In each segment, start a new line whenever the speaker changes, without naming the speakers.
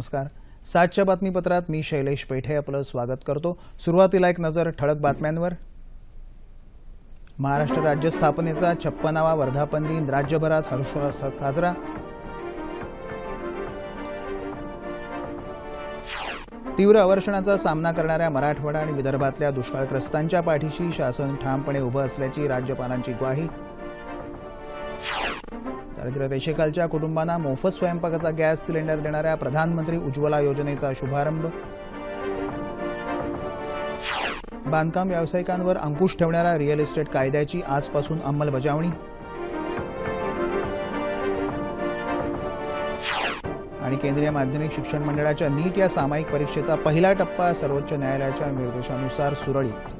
नमस्कार. सातच्या बातमीपत्रात मी शैलेश पेठे आपलं स्वागत करतो. सुरुवातीला एक नजर ठळक बातम्यांवर. महाराष्ट्र राज्य स्थापनेचा छप्पनावा वर्धापन दिन राज्यभरात हर्षोल्लासात साजरा. तीव्र अवर्षणाचा सामना करणाऱ्या मराठवाडा आणि विदर्भातल्या दुष्काळग्रस्तांच्या पाठीशी शासन ठामपणे उभं असल्याची राज्यपालांची ग्वाही. दारिद्र्य रेषेखालच्या कुटुंबांना मोफत स्वयंपाकाचा गॅस सिलेंडर देणाऱ्या प्रधानमंत्री उज्ज्वला योजनेचा शुभारंभ. बांधकाम व्यावसायिकांवर अंकुश ठेवणाऱ्या रिअल इस्टेट कायद्याची आजपासून अंमलबजावणी. आणि केंद्रीय माध्यमिक शिक्षण मंडळाच्या नीट या सामायिक परीक्षेचा पहिला टप्पा सर्वोच्च न्यायालयाच्या निर्देशानुसार सुरळीत.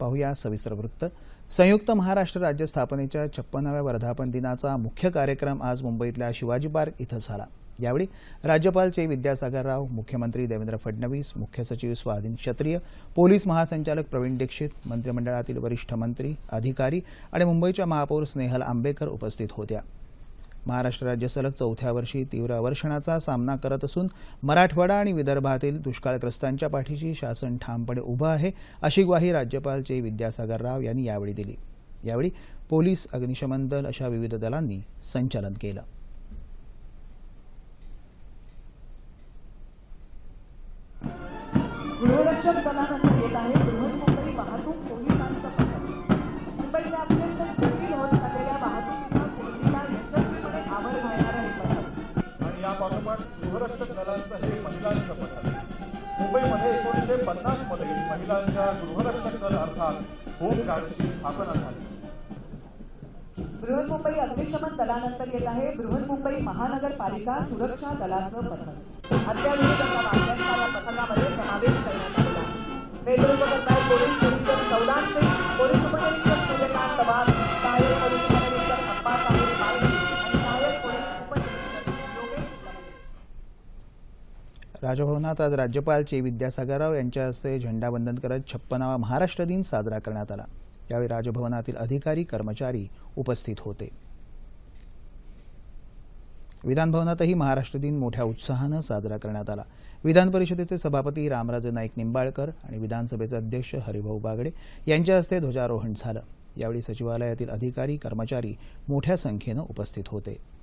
पाहूया सविस्तर वृत्त. संयुक्त महाराष्ट्र राज्य स्थापनेच्या छप्पनाव्या वर्धापन दिनाचा मुख्य कार्यक्रम आज मुंबईतल्या शिवाजी पार्क इथं झाला. यावेळी राज्यपाल चे विद्यासागर राव मुख्यमंत्री देवेंद्र फडणवीस मुख्य सचिव स्वाधीन क्षत्रिय पोलीस महासंचालक प्रवीण दीक्षित मंत्रिमंडळातील वरिष्ठ मंत्री अधिकारी आणि मुंबईच्या महापौर स्नेहल आंबेकर उपस्थित होत्या. महाराष्ट्र राज्य सलग चौथ्या वर्षी तीव्र अवर्षणाचा सामना करत असून मराठवाडा आणि विदर्भातील दुष्काळग्रस्तांच्या पाठीशी शासन ठामपणे उभं आहे अशी ग्वाही राज्यपाल चे विद्यासागर राव यांनी यावेळी दिली. यावेळी पोलीस अग्निशमन दल अशा विविध दलांनी संचालन केलं.
गृहरक्षक दलानंतर येत आहे. बृहन्मुंबई वाहतूक
पाठोपाठ दलांचं हे महिलांचं पथक. मुंबईमध्ये एकोणीसशे पन्नासमध्ये महिलांच्या गृहरक्षक दल अर्थात होमगार्डची स्थापना झाली.
बृहन्मुंबई अग्निशमन दलानंतर येत आहे बृहन्मुंबई महानगरपालिका सुरक्षा दलाचं पथक. अत्याधुनिक अशा पथकामध्ये समावेश करण्यात आला नेतृत्व करतायत पोलीस निरीक्षक सौदान सिंग पोलीस उपनिरीक्षक सूर्यकांत वाघ
राजभवनात आज राज्यपाल चे विद्यासागर राव यांच्या हस्ते झेंडावंदन करत छप्पनावा महाराष्ट्र दिन साजरा करण्यात आला. यावेळी राजभवनातील अधिकारी कर्मचारी उपस्थित होते. विधानभवनातही महाराष्ट्र दिन मोठ्या उत्साहानं साजरा करण्यात आला. विधान परिषदेचे सभापती रामराजे नाईक निंबाळकर आणि विधानसभेचे अध्यक्ष हरिभाऊ बागडे यांच्या हस्ते ध्वजारोहण झालं. यावेळी सचिवालयातील अधिकारी कर्मचारी मोठ्या संख्येनं उपस्थित होते.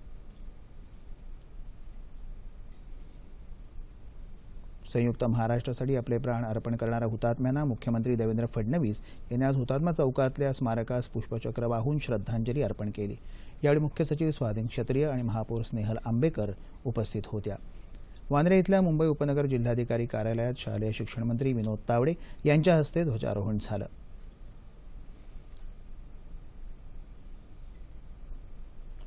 संयुक्त महाराष्ट्रासाठी आपले प्राण अर्पण करणाऱ्या हुतात्म्यांना मुख्यमंत्री देवेंद्र फडणवीस यांनी आज हुतात्मा चौकातल्या स्मारकास पुष्पचक्र वाहून श्रद्धांजली अर्पण केली. यावेळी मुख्य सचिव स्वाधीन क्षत्रिय आणि महापौर स्नेहल आंबेकर उपस्थित होत्या. वांद्रे इथल्या मुंबई उपनगर जिल्हाधिकारी कार्यालयात शालेय शिक्षण मंत्री विनोद तावडे यांच्या हस्ते ध्वजारोहण झालं.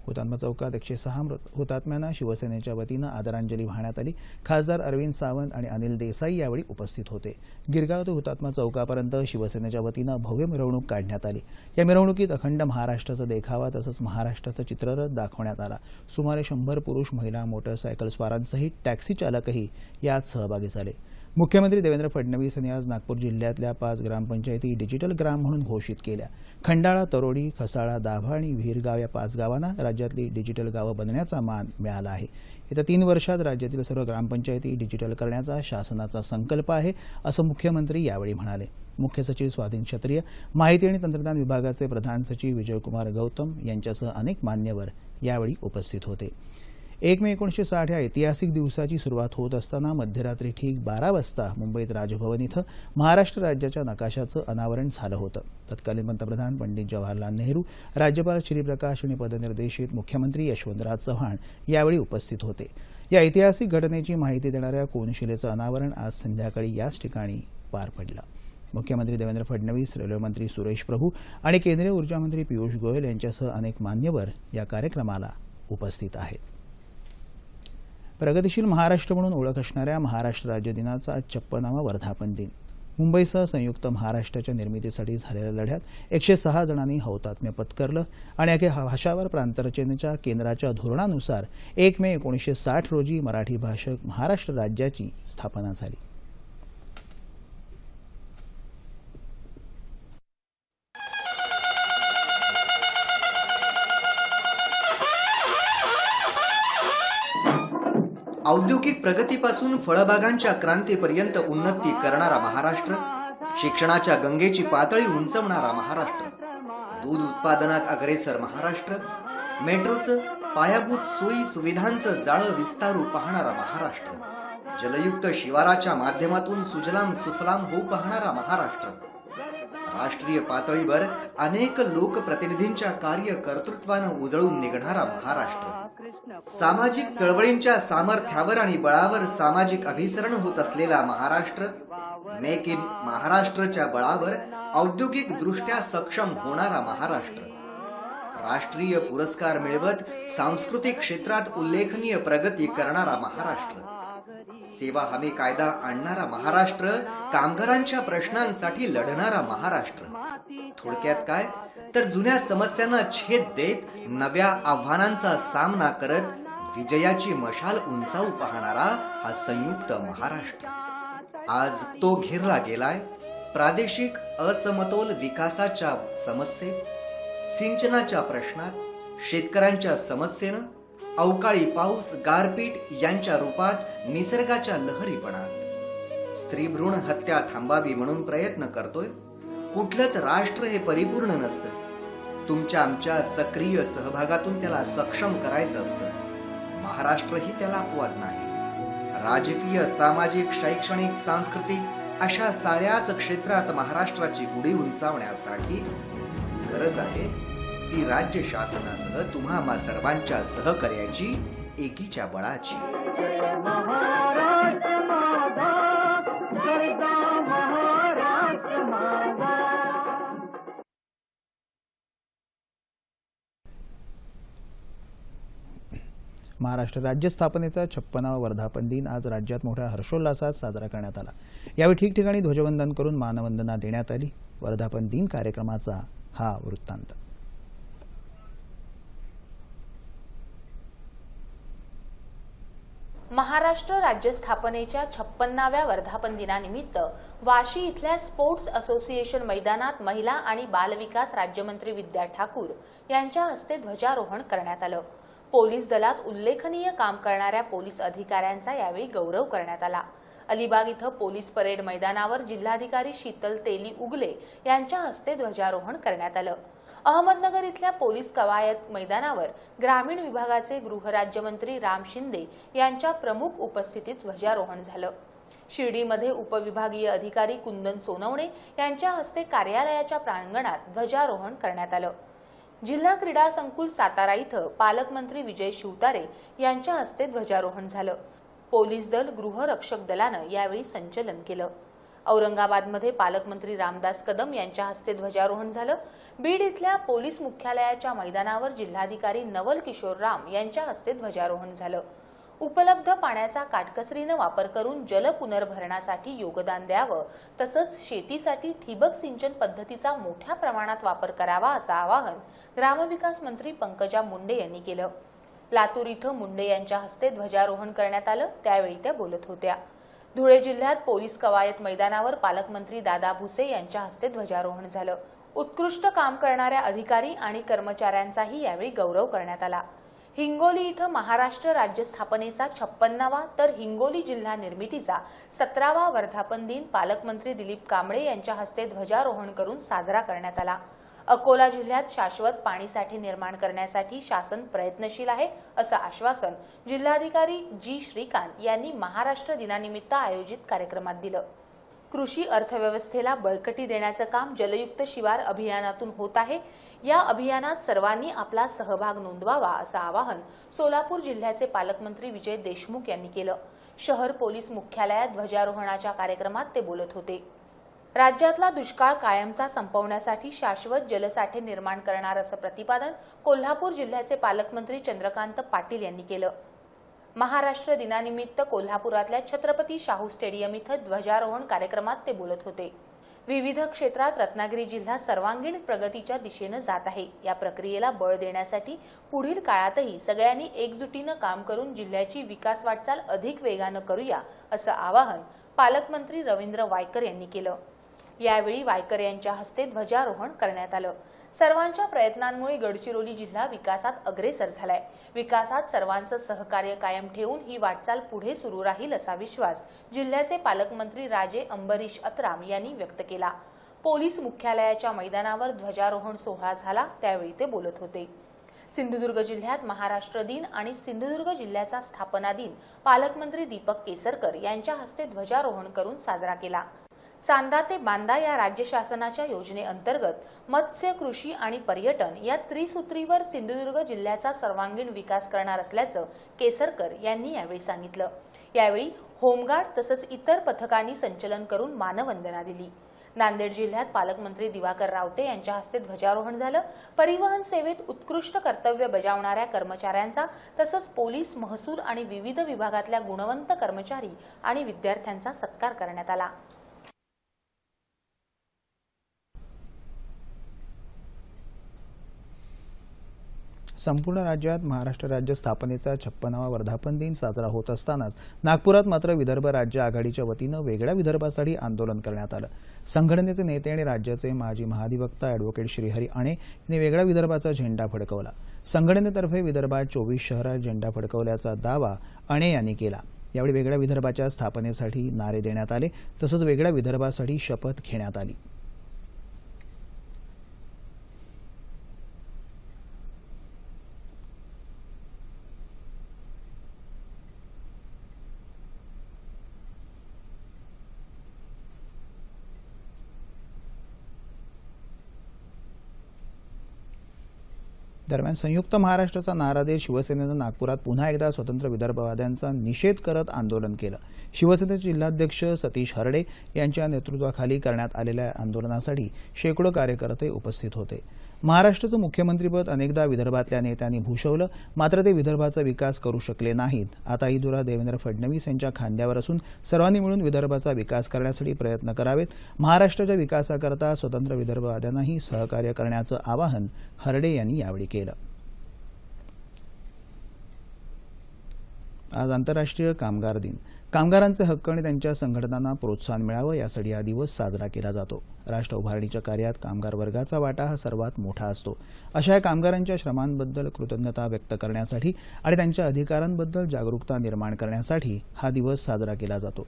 हुतात्मा चौकात एकशे सहा मृत हुतात्म्यांना शिवसेनेच्या वतीनं आदरांजली वाहण्यात आली. खासदार अरविंद सावंत आणि अनिल देसाई यावेळी उपस्थित होते. गिरगाव ते हुतात्मा चौकापर्यंत शिवसेनेच्या वतीनं भव्य मिरवणूक काढण्यात आली. या मिरवणुकीत अखंड महाराष्ट्राचा देखावा तसंच महाराष्ट्राचा चित्ररथ दाखवण्यात आला. सुमारे शंभर पुरुष महिला मोटरसायकल स्वारांसहित टॅक्सी चालकही यात सहभागी झाले. मुख्यमंत्री देवेंद्र फडणवीस यांनी आज नागपूर जिल्ह्यातल्या पाच ग्रामपंचायती डिजिटल ग्राम म्हणून घोषित केल्या. खंडाळा तरोडी खसाळा दाभा आणि विहीरगाव या पाच गावांना राज्यातली डिजिटल गावं बनण्याचा मान मिळाला आहे. येत्या तीन वर्षात राज्यातील सर्व ग्रामपंचायती डिजिटल करण्याचा शासनाचा संकल्प आहे असं मुख्यमंत्री यावेळी म्हणाले. मुख्य सचिव स्वाधीन क्षत्रिय माहिती आणि तंत्रज्ञान विभागाचे प्रधान सचिव विजयकुमार गौतम यांच्यासह अनेक मान्यवर यावेळी उपस्थित होते. एक मे एकोणीसशे साठ या ऐतिहासिक दिवसाची सुरुवात होत असताना मध्यरात्री ठीक बारा वाजता मुंबईत राजभवन इथं महाराष्ट्र राज्याच्या नकाशाचं अनावरण झालं होतं. तत्कालीन पंतप्रधान पंडित जवाहरलाल नेहरू राज्यपाल श्रीप्रकाश आणि पदनिर्देशित मुख्यमंत्री यशवंतराव चव्हाण यावेळी उपस्थित होते. या ऐतिहासिक घटनेची माहिती देणाऱ्या कोनशिलेचं अनावरण आज संध्याकाळी याच ठिकाणी पार पडलं. मुख्यमंत्री देवेंद्र फडणवीस रेल्वेमंत्री सुरेश प्रभू आणि केंद्रीय ऊर्जामंत्री पियुष गोयल यांच्यासह अनेक मान्यवर या कार्यक्रमाला उपस्थित आहेत. प्रगतिशील महाराष्ट्र म्हणून ओळख असणाऱ्या महाराष्ट्र राज्य दिनाचा आज छप्पनावा वर्धापन दिन. मुंबईसह संयुक्त महाराष्ट्राच्या निर्मितीसाठी झालेल्या लढ्यात एकशे सहा जणांनी हौतात्म्य पत्करलं आणि अखेर भाषावर प्रांतरचनेच्या केंद्राच्या धोरणानुसार एक मे एकोणीसशे साठ रोजी मराठी भाषक महाराष्ट्र राज्याची स्थापना झाली.
औद्योगिक प्रगतीपासून फळबागांच्या क्रांतीपर्यंत उन्नती करणारा महाराष्ट्र शिक्षणाच्या गंगेची पातळी उंचवणारा महाराष्ट्र दूध उत्पादनात अग्रेसर महाराष्ट्र मेट्रोचं पायाभूत सोयी सुविधांचं जाळं विस्तारू पाहणारा महाराष्ट्र जलयुक्त शिवाराच्या माध्यमातून सुजलाम सुफलाम होऊ पाहणारा महाराष्ट्र. राष्ट्रीय पातळीवर अनेक लोकप्रतिनिधींच्या कार्य कर्तृत्वानं उजळून निघणारा महाराष्ट्र. सामाजिक चळवळींच्या सामर्थ्यावर आणि बळावर सामाजिक अभिसरण होत असलेला महाराष्ट्र मेक इन महाराष्ट्रच्या बळावर औद्योगिक दृष्ट्या सक्षम होणारा महाराष्ट्र. राष्ट्रीय पुरस्कार मिळवत सांस्कृतिक क्षेत्रात उल्लेखनीय प्रगती करणारा महाराष्ट्र. सेवा हमी कायदा आणणारा महाराष्ट्र कामगारांच्या प्रश्नांसाठी लढणारा महाराष्ट्र. थोडक्यात काय? तर जुन्या समस्यांना छेद देत नव्या आव्हानांचा सामना करत विजयाची मशाल उंचावू पाहणारा हा संयुक्त महाराष्ट्र. आज तो घेरला गेलाय प्रादेशिक असमतोल विकासाच्या समस्येत सिंचनाच्या प्रश्नात शेतकऱ्यांच्या समस्येनं अवकाळी पाऊस गारपीट यांच्या रूपात निसर्गाच्या लहरीपणात. स्त्री भ्रूण हत्या थांबावी म्हणून प्रयत्न करतोय. कुठलंच राष्ट्र हे परिपूर्ण नसतं. तुमच्या आमच्या सक्रिय सहभागातून त्याला सक्षम करायचं असतं. महाराष्ट्रही त्याला अपवाद नाही. राजकीय सामाजिक शैक्षणिक सांस्कृतिक अशा साऱ्याच क्षेत्रात महाराष्ट्राची गुढी उंचावण्यासाठी गरज आहे. ती राज्य शासनासह तुम्हा आम्हा सर्वांच्या सहकार्याची एकीच्या बळाची.
महाराष्ट्र राज्य स्थापनेचा छप्पनावा वर्धापन दिन आज राज्यात मोठ्या हर्षोल्लासात साजरा करण्यात आला. यावेळी ठिकठिकाणी ध्वजवंदन करून मानवंदना देण्यात आली. वर्धापन दिन कार्यक्रमाचा हा वृत्तांत.
महाराष्ट्र राज्य स्थापनेच्या छप्पन्नाव्या वर्धापन दिनानिमित्त वाशी इथल्या स्पोर्ट्स असोसिएशन मैदानात महिला आणि बालविकास राज्यमंत्री विद्या ठाकूर यांच्या हस्ते ध्वजारोहण करण्यात आलं. पोलीस दलात उल्लेखनीय काम करणाऱ्या पोलीस अधिकाऱ्यांचा यावेळी गौरव करण्यात आला. अलिबाग इथं पोलीस परेड मैदानावर जिल्हाधिकारी शीतल तेली उगले यांच्या हस्ते ध्वजारोहण करण्यात आलं. अहमदनगर इथल्या पोलीस कवायत मैदानावर ग्रामीण विभागाचे गृहराज्यमंत्री राम शिंदे यांच्या प्रमुख उपस्थितीत ध्वजारोहण झालं. शिर्डीमध्ये उपविभागीय अधिकारी कुंदन सोनवणे यांच्या हस्ते कार्यालयाच्या प्रांगणात ध्वजारोहण करण्यात आलं. जिल्हा क्रीडा संकुल सातारा इथं पालकमंत्री विजय शिवतारे यांच्या हस्ते ध्वजारोहण झालं. पोलीस दल गृहरक्षक दलानं यावेळी संचलन केलं. औरंगाबादमध्ये पालकमंत्री रामदास कदम यांच्या हस्ते ध्वजारोहण झालं. बीड इथल्या पोलीस मुख्यालयाच्या मैदानावर जिल्हाधिकारी नवल किशोर राम यांच्या हस्ते ध्वजारोहण झालं. उपलब्ध पाण्याचा काटकसरीनं वापर करून जल पुनर्भरणासाठी योगदान द्यावं तसंच शेतीसाठी ठिबक सिंचन पद्धतीचा मोठ्या प्रमाणात वापर करावा असं आवाहन ग्रामविकास मंत्री पंकजा मुंडे यांनी केलं. लातूर इथं मुंडे यांच्या हस्ते ध्वजारोहण करण्यात आलं त्यावेळी त्या बोलत होत्या. धुळे जिल्ह्यात पोलीस कवायत मैदानावर पालकमंत्री दादा भुसे यांच्या हस्ते ध्वजारोहण झालं. उत्कृष्ट काम करणाऱ्या अधिकारी आणि कर्मचाऱ्यांचाही यावेळी गौरव करण्यात आला. हिंगोली इथं महाराष्ट्र राज्य स्थापनेचा छप्पन्नावा तर हिंगोली जिल्हा निर्मितीचा सतरावा वर्धापन दिन पालकमंत्री दिलीप कांबळे यांच्या हस्ते ध्वजारोहण करून साजरा करण्यात आला. अकोला जिल्ह्यात शाश्वत पाणीसाठे निर्माण करण्यासाठी शासन प्रयत्नशील आहे असं आश्वासन जिल्हाधिकारी जी श्रीकांत यांनी महाराष्ट्र दिनानिमित्त आयोजित कार्यक्रमात दिलं. कृषी अर्थव्यवस्थेला बळकटी देण्याचं काम जलयुक्त शिवार अभियानातून होत आहे. या अभियानात सर्वांनी आपला सहभाग नोंदवावा असं आवाहन सोलापूर जिल्ह्याचे पालकमंत्री विजय देशमुख यांनी केलं. शहर पोलीस मुख्यालयात ध्वजारोहणाच्या कार्यक्रमात ते बोलत होते. राज्यातला दुष्काळ कायमचा संपवण्यासाठी शाश्वत जलसाठे निर्माण करणार असं प्रतिपादन कोल्हापूर जिल्ह्याचे पालकमंत्री चंद्रकांत पाटील यांनी केलं. महाराष्ट्र दिनानिमित्त कोल्हापुरातल्या छत्रपती शाहू स्टेडियम इथं ध्वजारोहण कार्यक्रमात ते बोलत होते. विविध क्षेत्रात रत्नागिरी जिल्हा सर्वांगीण प्रगतीच्या दिशेनं जात आहे. या प्रक्रियेला बळ देण्यासाठी पुढील काळातही सगळ्यांनी एकजुटीनं काम करून जिल्ह्याची विकास वाटचाल अधिक वेगानं करूया असं आवाहन पालकमंत्री रवींद्र वायकर यांनी केलं. यावेळी वायकर यांच्या हस्ते ध्वजारोहण करण्यात आलं. सर्वांच्या प्रयत्नांमुळे गडचिरोली जिल्हा विकासात अग्रेसर झालाय. विकासात सर्वांचं सहकार्य कायम ठेवून ही वाटचाल पुढे सुरू राहील असा विश्वास जिल्ह्याचे पालकमंत्री राजे अंबरीश अत्राम यांनी व्यक्त केला. पोलीस मुख्यालयाच्या मैदानावर ध्वजारोहण सोहळा झाला त्यावेळी ते बोलत होते. सिंधुदुर्ग जिल्ह्यात महाराष्ट्र दिन आणि सिंधुदुर्ग जिल्ह्याचा स्थापना दिन पालकमंत्री दीपक केसरकर यांच्या हस्ते ध्वजारोहण करून साजरा केला. चांदा ते बांदा या राज्य शासनाच्या योजनेअंतर्गत मत्स्य कृषी आणि पर्यटन या त्रिसूत्रीवर सिंधुदुर्ग जिल्ह्याचा सर्वांगीण विकास करणार असल्याचं केसरकर यांनी यावेळी सांगितलं. यावेळी होमगार्ड तसंच इतर पथकांनी संचलन करून मानवंदना दिली. नांदेड जिल्ह्यात पालकमंत्री दिवाकर रावते यांच्या हस्ते ध्वजारोहण झालं. परिवहन सेवेत उत्कृष्ट कर्तव्य बजावणाऱ्या कर्मचाऱ्यांचा तसंच पोलीस महसूल आणि विविध विभागातल्या गुणवंत कर्मचारी आणि विद्यार्थ्यांचा सत्कार करण्यात आला.
संपूर्ण राज्यात महाराष्ट्र राज्य स्थापनेचा छप्पनावा वर्धापन दिन साजरा होत असतानाच नागपुरात मात्र विदर्भ राज्य आघाडीच्या वतीनं वेगळ्या विदर्भासाठी आंदोलन करण्यात आलं. संघटनेचे नेते आणि राज्याचे माजी महाधिवक्ता अॅडव्होकेट श्रीहरी आणे यांनी वेगळ्या विदर्भाचा झेंडा फडकवला. संघटनेतर्फे विदर्भात चोवीस शहरात झेंडा फडकवल्याचा दावा अणे यांनी केला. यावेळी वेगळ्या विदर्भाच्या स्थापनेसाठी नारे देण्यात आले तसंच वेगळ्या विदर्भासाठी शपथ घेण्यात आली. दरम्यान संयुक्त महाराष्ट्राचा नारा देत शिवसेनेनं नागपुरात पुन्हा एकदा स्वतंत्र विदर्भवाद्यांचा निषेध करत आंदोलन केलं. शिवसेनेचे जिल्हाध्यक्ष सतीश हरडे यांच्या नेतृत्वाखाली करण्यात आलेल्या आंदोलनासाठी शेकडो कार्यकर्ते उपस्थित होते. महाराष्ट्राचं मुख्यमंत्रीपद अनेकदा विदर्भातल्या नेत्यांनी भूषवलं मात्र ते विदर्भाचा विकास करू शकले नाहीत. आता ही धुरा देवेंद्र फडणवीस यांच्या खांद्यावर असून सर्वांनी मिळून विदर्भाचा विकास करण्यासाठी प्रयत्न करावेत. महाराष्ट्राच्या विकासाकरता स्वतंत्र विदर्भवाद्यांनाही सहकार्य करण्याचं आवाहन हरडे यांनी यावेळी केलं. आज आंतरराष्ट्रीय कामगार दिन. कामगारांचे हक्क आणि त्यांच्या संघटनांना प्रोत्साहन मिळावं यासाठी हा दिवस साजरा केला जातो. राष्ट्र उभारणीच्या कार्यात कामगार वर्गाचा वाटा हा सर्वात मोठा असतो. अशा या कामगारांच्या श्रमांबद्दल कृतज्ञता व्यक्त करण्यासाठी आणि त्यांच्या अधिकारांबद्दल जागरूकता निर्माण करण्यासाठी हा दिवस साजरा केला जातो.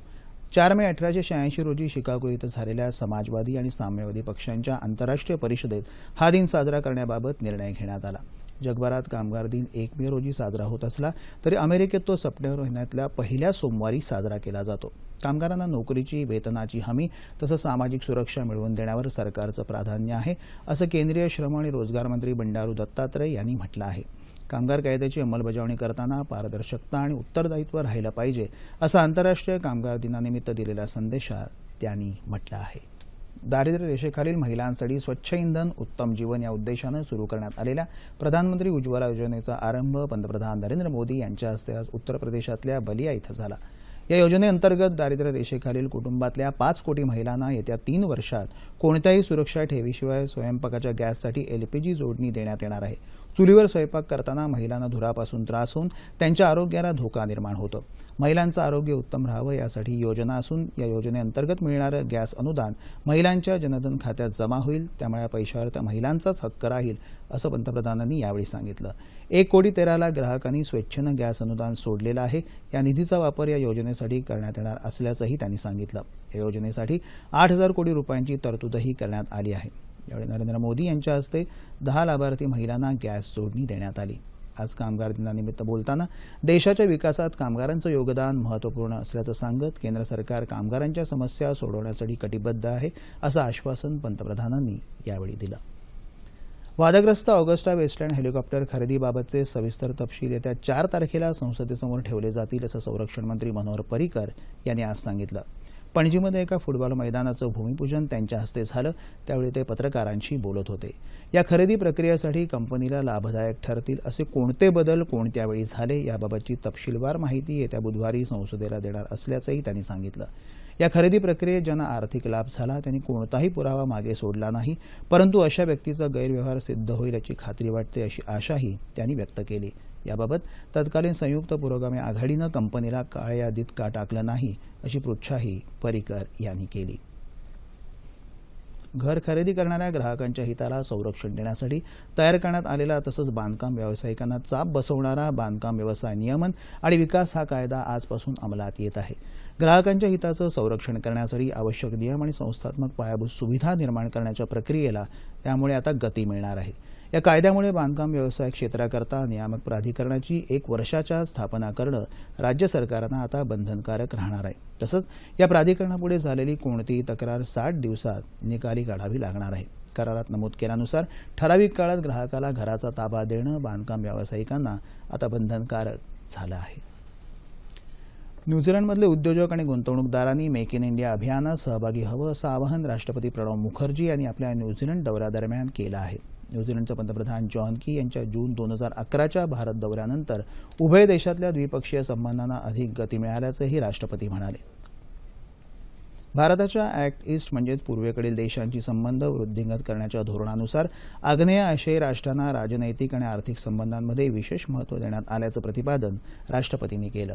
चार मे अठराशे शहाऐंशी रोजी शिकागो इथं झालेल्या समाजवादी आणि साम्यवादी पक्षांच्या आंतरराष्ट्रीय परिषदेत हा दिन साजरा करण्याबाबत निर्णय घेण्यात आला. जगभरात कामगार दिन एक मे रोजी साजरा होत असला तरी अमेरिकेत तो सप्टेंबर महिन्यातल्या पहिल्या सोमवारी साजरा केला जातो. कामगारांना नोकरीची वेतनाची हमी तसंच सामाजिक सुरक्षा मिळवून देण्यावर सरकारचं प्राधान्य आहे असं केंद्रीय श्रम आणि रोजगार मंत्री बंडारू दत्तात्रय यांनी म्हटलं आहे. कामगार कायद्याची अंमलबजावणी करताना पारदर्शकता आणि उत्तरदायित्व राहिलं पाहिजे असं आंतरराष्ट्रीय कामगार दिनानिमित्त दिलेल्या संदेशात त्यांनी म्हटलं आहे. दारिद्र्य रेषेखालील महिलांसाठी स्वच्छ इंधन उत्तम जीवन या उद्देशानं सुरू करण्यात आलेल्या प्रधानमंत्री उज्ज्वला योजनेचा आरंभ पंतप्रधान नरेंद्र मोदी यांच्या हस्ते आज उत्तर प्रदेशातल्या बलिया इथं झाला. या योजनेअंतर्गत दारिद्र्य रेषेखालील कुटुंबातल्या पाच कोटी महिलांना येत्या तीन वर्षात कोणत्याही सुरक्षा ठेवीशिवाय स्वयंपाकाच्या गॅससाठी एलपीजी जोडणी देण्यात येणार आहे. चुलीवर स्वयंपाक करताना महिलांना धुरापासून त्रास होऊन त्यांच्या आरोग्याला धोका निर्माण होतो. महिलांचं आरोग्य उत्तम राहावं यासाठी योजना असून या योजनेअंतर्गत मिळणारं गॅस अनुदान महिलांच्या जनधन खात्यात जमा होईल त्यामुळे या पैशावर त्या महिलांचाच हक्क राहील असं पंतप्रधानांनी यावेळी सांगितलं. एक कोटी तेरा लाख ग्राहकांनी स्वेच्छेनं गॅस अनुदान सोडलेलं आहे. या निधीचा वापर या योजनेसाठी करण्यात येणार असल्याचंही त्यांनी सांगितलं. या योजनेसाठी आठ हजार कोटी रुपयांची तरतूदही करण्यात आली आहे. यावेळी नरेंद्र मोदी यांच्या हस्ते दहा लाभार्थी महिलांना गॅस जोडणी देण्यात आली. आज कामगार दिनानिमित्त बोलताना देशाच्या विकासात कामगारांचं योगदान महत्त्वपूर्ण असल्याचं सांगत केंद्र सरकार कामगारांच्या समस्या सोडवण्यासाठी कटिबद्ध आहे असं आश्वासन पंतप्रधानांनी यावेळी दिलं. वादग्रस्त ऑगस्टा वेस्टलँड हेलिकॉप्टर खरेदीबाबतचे सविस्तर तपशील येत्या चार तारखेला संसदेसमोर ठेवले जातील असं संरक्षण मंत्री मनोहर पर्रिकर यांनी आज सांगितलं. पणजीमध्ये एका फुटबॉल मैदानाचं भूमिपूजन त्यांच्या हस्ते झालं. त्यावेळी ते पत्रकारांशी बोलत होते. या खरेदी प्रक्रियेसाठी कंपनीला लाभदायक ठरतील असे कोणते बदल कोणत्या वेळी झाले याबाबतची तपशीलवार माहिती येत्या बुधवारी संसदेला देणार असल्याचंही त्यांनी सांगितलं. या खरेदी प्रक्रियेत ज्यांना आर्थिक लाभ झाला त्यांनी कोणताही पुरावा मागे सोडला नाही परंतु अशा व्यक्तीचा गैरव्यवहार सिद्ध होईल याची खात्री वाटते अशी आशाही त्यांनी व्यक्त केली. याबाबत तत्कालीन संयुक्त पुरोगामी आघाडीनं कंपनीला काळ्या यादीत का टाकलं नाही अशी पृच्छाही पर्रिकर यांनी केली. घर खरेदी करणाऱ्या ग्राहकांच्या हिताला संरक्षण देण्यासाठी तयार करण्यात आलेला तसंच बांधकाम व्यावसायिकांना चाप बसवणारा बांधकाम व्यवसाय नियमन आणि विकास हा कायदा आजपासून अंमलात येत आहे. ग्राहकांच्या हिताचं संरक्षण करण्यासाठी आवश्यक नियम आणि संस्थात्मक पायाभूत सुविधा निर्माण करण्याच्या प्रक्रियेला यामुळे आता गती मिळणार आहे. या कायद्यामुळे बांधकाम व्यवसाय क्षेत्राकरता नियामक प्राधिकरणाची एक वर्षाच्या स्थापना करणं राज्य सरकारांना आता बंधनकारक राहणार आहे. तसंच या प्राधिकरणापुढे झालेली कोणतीही तक्रार साठ दिवसात निकाली काढावी लागणार आहे. करारात नमूद केल्यानुसार ठराविक काळात ग्राहकाला घराचा ताबा देणं बांधकाम व्यावसायिकांना आता बंधनकारक झालं आहे. न्यूझीलंडमधले उद्योजक आणि गुंतवणूकदारांनी मेक इन इंडिया अभियानात सहभागी हवं असं आवाहन राष्ट्रपती प्रणव मुखर्जी यांनी आपल्या न्यूझीलंड दौऱ्यादरम्यान केलं आहे. न्यूझीलंडचे पंतप्रधान जॉन की यांच्या जून दोन हजार अकराच्या भारत दौऱ्यानंतर उभय देशातल्या द्विपक्षीय संबंधांना अधिक गती मिळाल्याचंही राष्ट्रपती म्हणाले. भारताच्या ऍक्ट ईस्ट म्हणजेच पूर्वेकडील देशांची संबंध वृद्धिंगत करण्याच्या धोरणानुसार आग्नेय आशियाई राष्ट्रांना राजनैतिक आणि आर्थिक संबंधांमध्ये विशेष महत्त्व देण्यात आल्याचं प्रतिपादन राष्ट्रपतींनी केलं.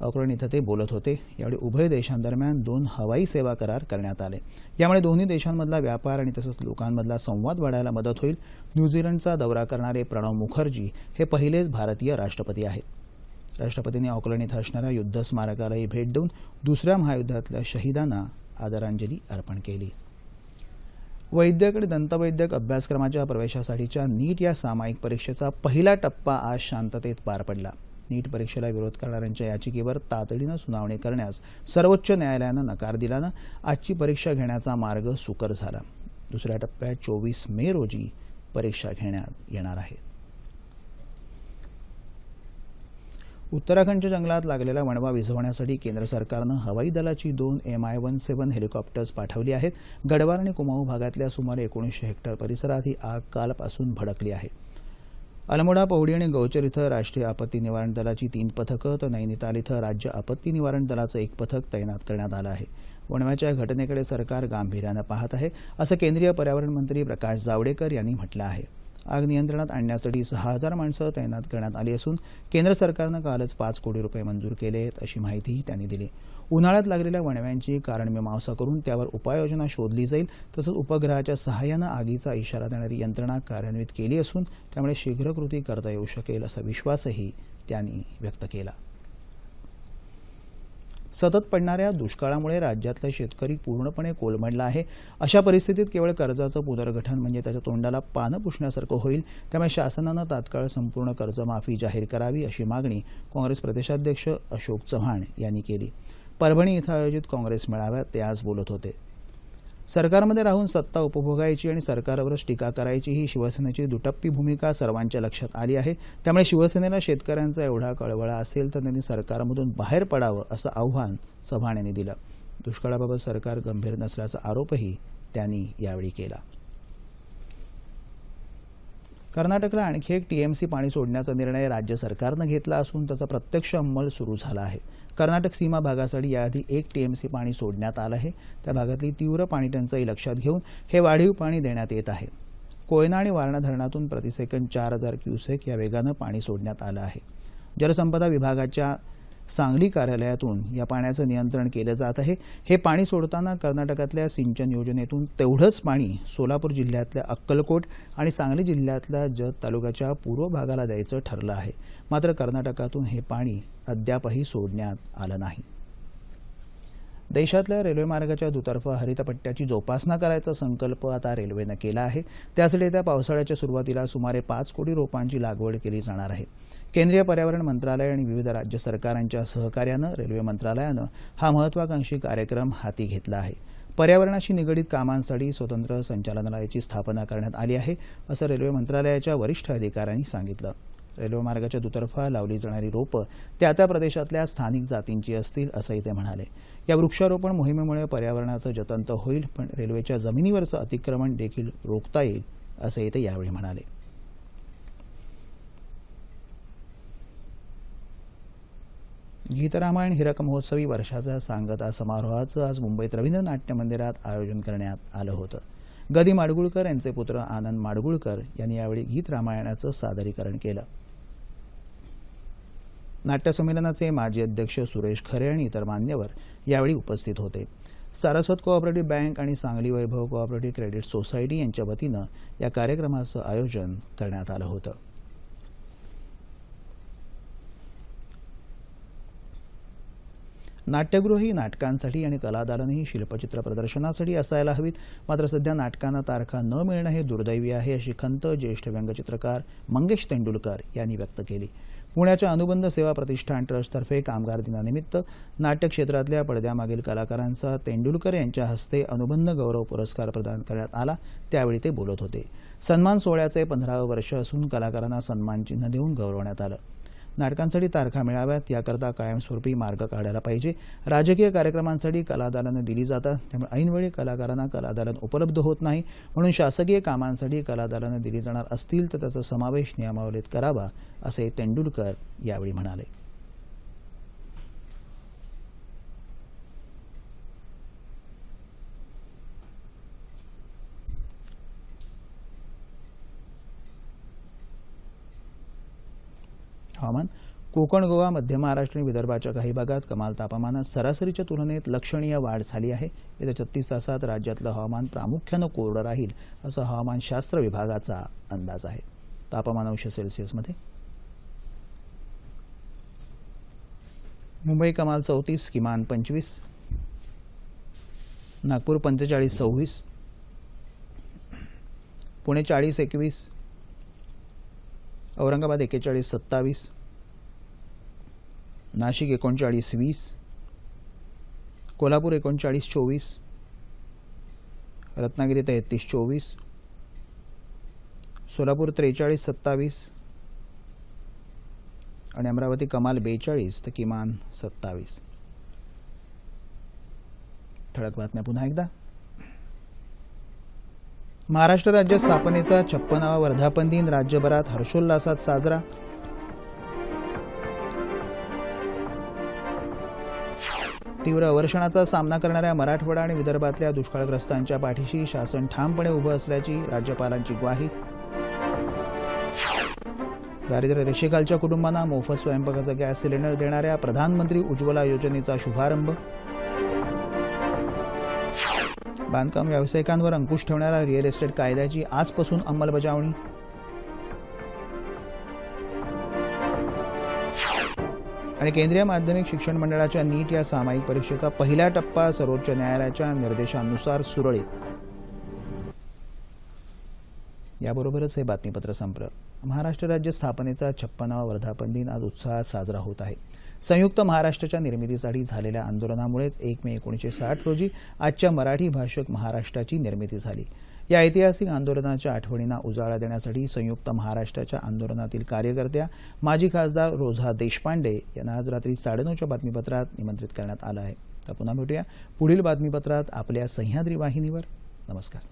ऑकलंड इथं ते बोलत होते. यावेळी उभय देशांदरम्यान दोन हवाई सेवा करार करण्यात आले. यामुळे दोन्ही देशांमधला व्यापार आणि तसंच लोकांमधला संवाद वाढायला मदत होईल. न्यूझीलंडचा दौरा करणारे प्रणव मुखर्जी हे पहिलेच भारतीय राष्ट्रपती आहेत. राष्ट्रपतींनी ऑकलंड इथं असणाऱ्या युद्ध स्मारकालाही भेट देऊन दुसऱ्या महायुद्धातल्या शहीदांना आदरांजली अर्पण केली. वैद्यक आणि दंतवैद्यक अभ्यासक्रमाच्या प्रवेशासाठीच्या नीट या सामायिक परीक्षेचा पहिला टप्पा आज शांततेत पार पडला. नीट परीक्षेला विरोध करणाऱ्यांच्या याचिकेवर तातडीनं सुनावणी करण्यास सर्वोच्च न्यायालयानं नकार दिल्यानं आजची परीक्षा घेण्याचा मार्ग सुकर झाला. दुसऱ्या टप्प्यात चोवीस मे रोजी परीक्षा घेण्यात येणार आहे. उत्तराखंडच्या जंगलात लागलेला वणवा विझवण्यासाठी केंद्र सरकारनं हवाई दलाची दोन M I one seven helicopters पाठवली आहेत. गडवार आणि कुमाऊ भागातल्या सुमारे एकोणीसशे हेक्टर परिसरात ही आग कालपासून भडकली आहे. अल्मोडा पौडी आणि गौचर इथं राष्ट्रीय आपत्ती निवारण दलाची तीन पथकं तर नैनिताल इथं राज्य आपत्ती निवारण दलाचं एक पथक तैनात करण्यात आलं आहे. वणव्याच्या घटनेकडे सरकार गांभीर्यानं पाहत आहे असं केंद्रीय पर्यावरण मंत्री प्रकाश जावडेकर यांनी म्हटलं आहे. आग नियंत्रणात आणण्यासाठी सहा हजार माणसं तैनात करण्यात आली असून केंद्र सरकारनं कालच पाच कोटी रुपये मंजूर केले आहेत अशी माहितीही त्यांनी दिली. उन्हाळ्यात लागलेल्या वणव्यांची कारणमीमांसा करून त्यावर उपाययोजना शोधली जाईल तसंच उपग्रहाच्या सहाय्यानं आगीचा इशारा देणारी यंत्रणा कार्यान्वित केली असून त्यामुळे शीघ्र कृती करता येऊ शकेल असा विश्वासही त्यांनी व्यक्त केला. सतत पडणाऱ्या दुष्काळामुळे राज्यातला शेतकरी पूर्णपणे कोलमडला आहे. अशा परिस्थितीत केवळ कर्जाचं पुनर्गठन म्हणजे त्याच्या तोंडाला पानं पुसण्यासारखं होईल. त्यामुळे शासनानं तात्काळ संपूर्ण कर्जमाफी जाहीर करावी अशी मागणी काँग्रेस प्रदेशाध्यक्ष अशोक चव्हाण यांनी केली. परभणी इथं आयोजित काँग्रेस मेळाव्यात ते आज बोलत होते. सरकारमध्ये राहून सत्ता उपभोगायची आणि सरकारवरच टीका करायची ही शिवसेनेची दुटप्पी भूमिका सर्वांच्या लक्षात आली आहे. त्यामुळे शिवसेनेला शेतकऱ्यांचा एवढा कळवळा असेल तर त्यांनी सरकारमधून बाहेर पडावं असं आव्हान चव्हाण यांनी दिलं. दुष्काळाबाबत सरकार गंभीर नसल्याचा आरोपही त्यांनी यावेळी केला. कर्नाटकला आणखी एक टीएमसी पाणी सोडण्याचा निर्णय राज्य सरकारनं घेतला असून त्याचा प्रत्यक्ष अंमल सुरू झाला आहे. कर्नाटक सीमा भागासाठी याआधी एक टीएमसी पाणी सोडण्यात आलं आहे. त्या भागातली तीव्र पाणीटंचाई लक्षात घेऊन हे वाढीव पाणी देण्यात येत आहे. कोयना आणि वारणा धरणातून प्रतिसेकंद चार हजार क्युसेक या वेगानं पाणी सोडण्यात आलं आहे. जलसंपदा विभागाच्या सांगली कार्यालयातून या पाण्याचं नियंत्रण केलं जात आहे. हे पाणी सोडताना कर्नाटकातल्या सिंचन योजनेतून तेवढंच पाणी सोलापूर जिल्ह्यातल्या अक्कलकोट आणि सांगली जिल्ह्यातल्या जत तालुक्याच्या पूर्व भागाला द्यायचं ठरलं आहे. मात्र कर्नाटकातून हे पाणी अद्यापही सोडण्यात आलं नाही. देशातल्या रेल्वे मार्गाच्या दुतर्फा हरितपट्ट्याची जोपासना करायचा संकल्प आता रेल्वेनं केला आहे. त्यासाठी त्या पावसाळ्याच्या सुरुवातीला सुमारे पाच कोटी रोपांची लागवड केली जाणार आहे. केंद्रीय पर्यावरण मंत्रालय आणि विविध राज्य सरकारांच्या सहकार्यानं रेल्वे मंत्रालयानं हा महत्वाकांक्षी कार्यक्रम हाती घेतला आहे. पर्यावरणाशी निगडीत कामांसाठी स्वतंत्र संचालनालयाची स्थापना करण्यात आली आहे असं रेल्वे मंत्रालयाच्या वरिष्ठ अधिकाऱ्यांनी सांगितलं. रेल्वे मार्गाच्या दुतर्फा लावली जाणारी रोपं त्या त्या प्रदेशातल्या स्थानिक जातींची असतील असंही ते म्हणाले. या वृक्षारोपण मोहिमेमुळे पर्यावरणाचं जतन तर होईल पण रेल्वेच्या जमिनीवरचं अतिक्रमण देखील रोखता येईल असंही ते यावेळी म्हणाले. गीतरामायण हिरक महोत्सवी वर्षाचा सांगता समारोहाचं आज मुंबईत रवींद्र नाट्य मंदिरात आयोजन करण्यात आलं होतं. गदी माडगुळकर यांचे पुत्र आनंद माडगुळकर यांनी यावेळी गीत रामायणाचं सादरीकरण केलं. नाट्यसंमेलनाचे माजी अध्यक्ष सुरेश खरे आणि इतर मान्यवर यावेळी उपस्थित होते. सारस्वत कोऑपरेटिव्ह बँक आणि Sangli Vaibhav cooperative credit society यांच्या वतीनं या कार्यक्रमाचं आयोजन करण्यात आलं होतं. नाट्यगृही नाटकांसाठी आणि कलादालनही शिल्पचित्र प्रदर्शनासाठी असायला हवीत. मात्र सध्या नाटकांना तारखा न मिळणं हे दुर्दैवी आहे अशी खंत ज्येष्ठ व्यंगचित्रकार मंगेश तेंडुलकर यांनी व्यक्त केली. पुण्याच्या अनुबंध सेवा प्रतिष्ठान ट्रस्टतर्फे कामगार दिनानिमित्त नाट्य क्षेत्रातल्या पडद्यामागील कलाकारांचा तेंडुलकर यांच्या हस्ते अनुबंध गौरव पुरस्कार प्रदान करण्यात आला त्यावेळी ते बोलत होते. सन्मान सोहळ्याचे पंधरावं वर्ष असून कलाकारांना सन्मानचिन्ह देऊन गौरवण्यात आलं. नाटकांसाठी तारखा मिळाव्यात याकरता कायमस्वरूपी मार्ग काढायला पाहिजे. राजकीय कार्यक्रमांसाठी कलादालनं दिली जातात. त्यामुळे ऐनवेळी कलाकारांना कलादालन उपलब्ध होत नाही. म्हणून शासकीय कामांसाठी कलादालनं दिली जाणार असतील तर त्याचा समावेश नियमावलीत करावा असे तेंडुलकर यावेळी म्हणाले. हवामान कोकण गोवा मध्य महाराष्ट्र आणि विदर्भाच्या काही भागात कमाल तापमानात सरासरीच्या तुलनेत लक्षणीय वाढ झाली आहे. येत्या छत्तीस तासात राज्यातलं हवामान प्रामुख्यानं कोरडं राहील असं हवामानशास्त्र विभागाचा अंदाज आहे. तापमान अंश सेल्सिअसमध्ये मुंबई कमाल चौतीस किमान पंचवीस. नागपूर पंचेचाळीस सव्वीस. पुणे चाळीस एकवीस. औरंगाबाद एकेचाळीस सत्तावीस. नाशिक एकोणचाळीस वीस. कोल्हापूर एकोणचाळीस चोवीस. रत्नागिरी तेहतीस चोवीस. सोलापूर त्रेचाळीस सत्तावीस. आणि अमरावती कमाल बेचाळीस तर किमान सत्तावीस. ठळक बातम्या पुन्हा एकदा. महाराष्ट्र राज्य स्थापनेचा छप्पनावा वर्धापन दिन राज्यभरात हर्षोल्लासात साजरा. तीव्र अवर्षणाचा सामना करणाऱ्या मराठवाडा आणि विदर्भातल्या दुष्काळग्रस्तांच्या पाठीशी शासन ठामपणे उभं असल्याची राज्यपालांची ग्वाही. दारिद्र्य रेषेखालच्या कुटुंबांना मोफत स्वयंपाकाचा गॅस सिलेंडर देणाऱ्या प्रधानमंत्री उज्ज्वला योजनेचा शुभारंभ. बांधकाम व्यावसायिकांवर अंकुश ठेवणाऱ्या रिअल एस्टेट कायद्याची आजपासून अंमलबजावणी. आणि केंद्रीय माध्यमिक शिक्षण मंडळाच्या नीट या सामायिक परीक्षेचा पहिला टप्पा सर्वोच्च न्यायालयाच्या निर्देशानुसार सुरळीत. याबरोबरच हे बातमीपत्र संपलं. महाराष्ट्र राज्य स्थापनेचा छप्पनावा वर्धापन दिन आज उत्साहात साजरा होत आहे. संयुक्त महाराष्ट्राच्या निर्मितीसाठी झालेल्या आंदोलनामुळेच एक मे एकोणीसशे साठ रोजी आजच्या मराठी भाषक महाराष्ट्राची निर्मिती झाली. या ऐतिहासिक आंदोलनाच्या आठवणींना उजाळा देण्यासाठी संयुक्त महाराष्ट्राच्या आंदोलनातील कार्यकर्त्या माजी खासदार रोझा देशपांडे यांना आज रात्री साडेनऊच्या बातमीपत्रात निमंत्रित करण्यात आलं आहे. तर पुन्हा भेटूया पुढील बातमीपत्रात आपल्या सह्याद्री वाहिनीवर. नमस्कार.